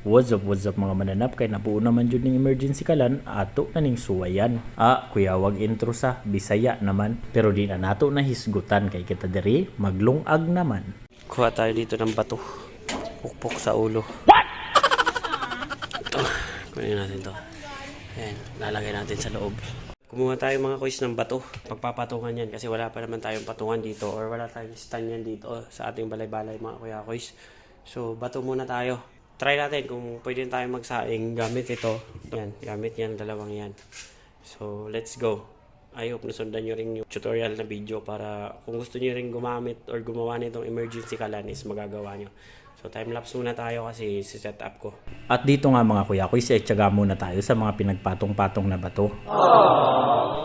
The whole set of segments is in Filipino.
What's up, what's up mga mananap kay nabuo naman jud ning emergency kalan ato na ning suwayan. Ah, kuya wag intro sa Bisaya naman pero di na nato na hisgutan kay kita diri maglungag naman. Kuha tayo dito ng bato. Pukpok sa ulo. What? Ito. Kunin natin to. Ayan. Lalagay natin sa loob. Kumuha tayo mga kuys ng bato. Pagpapatungan yan kasi wala pa naman tayong patungan dito or wala tayong stand yan dito sa ating balay-balay mga kuya kuys. So, bato muna tayo. Try natin kung pwede tayo magsaing gamit ito. Yan. Gamit yan. Dalawang yan. So, let's go. I hope nasundan nyo rin yung tutorial na video para kung gusto nyo rin gumamit or gumawa nitong emergency kalan is magagawa nyo. So, time-lapse muna tayo kasi si setup ko. At dito nga mga kuya kuy, tsaga muna tayo sa mga pinagpatong-patong na bato.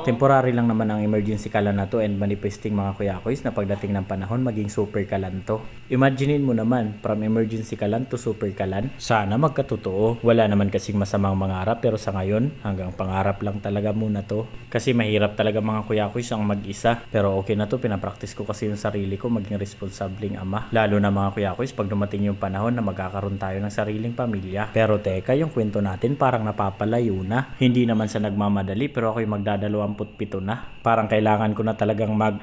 Temporary lang naman ang emergency kalan na to and manifesting mga kuya kuys na pagdating ng panahon maging super kalan to. Imaginein mo naman, from emergency kalan to super kalan, sana magkatotoo. Wala naman kasing masamang mangarap pero sa ngayon, hanggang pangarap lang talaga muna to. Kasi mahirap talaga mga kuya kuys ang mag-isa. Pero okay na to, pinapractice ko kasi yung sarili ko maging responsabling ama. Lalo na mga kuya kuys, pag dumating yung panahon na magkakaroon tayo ng sariling pamilya. Pero teka, yung kwento natin parang napapalayo na. Hindi naman sa nagmamadali pero ako'y magdadalawamput pito na. Parang kailangan ko na talagang mag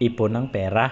ipon ng pera.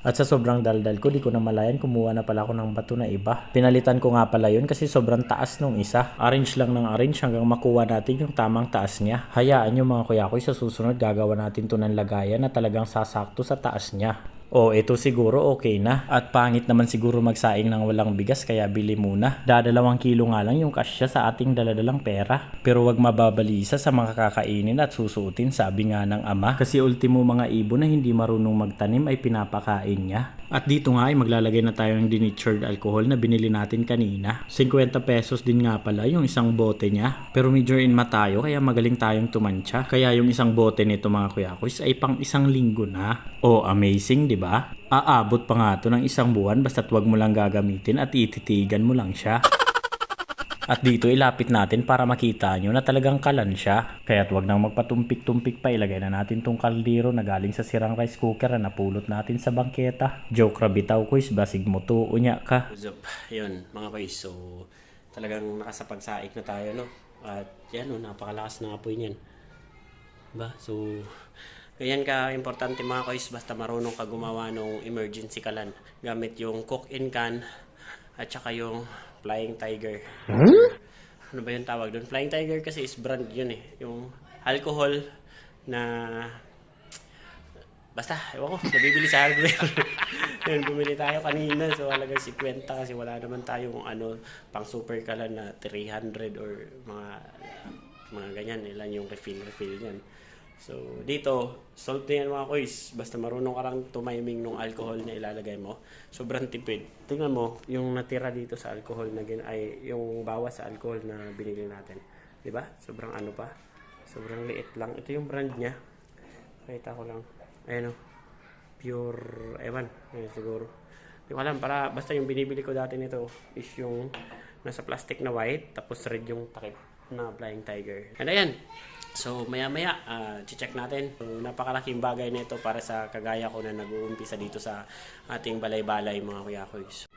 At sa sobrang daldal ko, di ko na malayan, kumuha na pala ako ng bato na iba. Pinalitan ko nga pala yun kasi sobrang taas nung isa. Arrange lang ng arrange hanggang makuha natin yung tamang taas niya. Hayaan nyo mga kuya ko, sa susunod gagawa natin to ng lagayan na talagang sasakto sa taas niya. O, ito siguro okay na. At pangit naman siguro magsaing ng walang bigas kaya bili muna. Dadalawang kilo nga lang yung kasya sa ating daladalang pera. Pero wag mababalisa sa mga kakainin at susuotin sabi nga ng ama. Kasi ultimo mga ibon na hindi marunong magtanim ay pinapakain niya. At dito nga ay maglalagay na tayo ng denatured alcohol na binili natin kanina. 50 pesos din nga pala yung isang bote niya. Pero major in tayo kaya magaling tayong tumantsa. Kaya yung isang bote nito mga kuya kuys ay pang isang linggo na. Oh, amazing, di ba? Aabot pa nga to ng isang buwan basta't wag mo lang gagamitin at ititigan mo lang siya. At dito ilapit natin para makita nyo na talagang kalan siya. Kaya't wag nang magpatumpik-tumpik pa ilagay na natin tong kaldero na galing sa sirang rice cooker na napulot natin sa bangketa. Joke rabitaw ko is basig mo to unya ka. Up? Yun, mga kuys. So, talagang nakasapagsaik na tayo, no? At yan, no, napakalakas ng apoy niyan. Ba? So, ganyan ka importante mga kuys. Basta marunong ka gumawa ng emergency kalan. Gamit yung cook-in can at saka yung flying tiger. Ano ba yung tawag doon? Flying tiger kasi is brand yun eh. Yung alcohol na Basta, ewan ko, nabibili sa hardware. Yun, bumili tayo kanina. So, halagang 50 kasi wala naman tayong ano, pang super kalan na 300 or mga mga ganyan. Ilan yung refill, refill yan. So, dito, salt na yan mga koys. Basta marunong ka lang tumiming nung alcohol na ilalagay mo. Sobrang tipid. Tingnan mo, yung natira dito sa alcohol na gin ay yung bawas sa alcohol na binili natin. ba? Sobrang ano pa. Sobrang liit lang. Ito yung brand niya. Pakita ko lang. Ayan o. Pure, ewan. Ayan siguro. Hindi ko alam. Para, basta yung binibili ko dati nito is yung nasa plastic na white. Tapos red yung takip na Flying Tiger. And ayan. So, maya-maya, ah, check natin. So, napakalaking bagay na ito para sa kagaya ko na nag-uumpisa dito sa ating balay-balay mga kuya koys.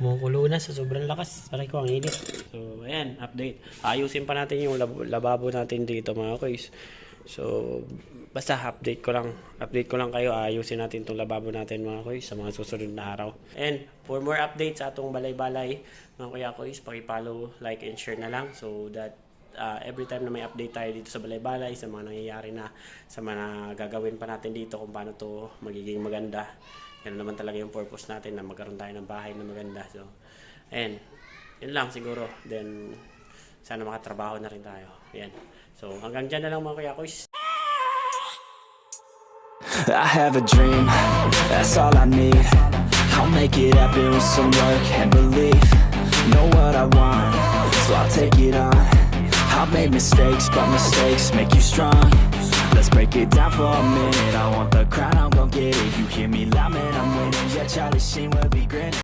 Kumukulo na sa sobrang lakas. Aray ko, ang init. So, ayan, update. Ayusin pa natin yung lab- lababo natin dito mga koys. So, basta update ko lang. Update ko lang kayo. Ayusin natin itong lababo natin mga koys sa mga susunod na araw. And, for more updates sa atong balay-balay, mga kuya koys, pakipollow, like, and share na lang so that uh, every time na may update tayo dito sa balay-balay, sa mga nangyayari na, sa mga gagawin pa natin dito kung paano to magiging maganda. Yan naman talaga yung purpose natin na magkaroon tayo ng bahay na maganda. So, ayan. Yun lang siguro. Then, sana makatrabaho na rin tayo. Ayan. So, hanggang dyan na lang mga kuya koys. I have a dream, that's all I need. I'll make it happen with some work and belief. Know what I want, so I'll take it on. I've made mistakes, but mistakes make you strong. Let's break it down for a minute. I want the crown, I'm gon' get it. You hear me loud, man, I'm winning. Yeah, Charlie Sheen will be grinning.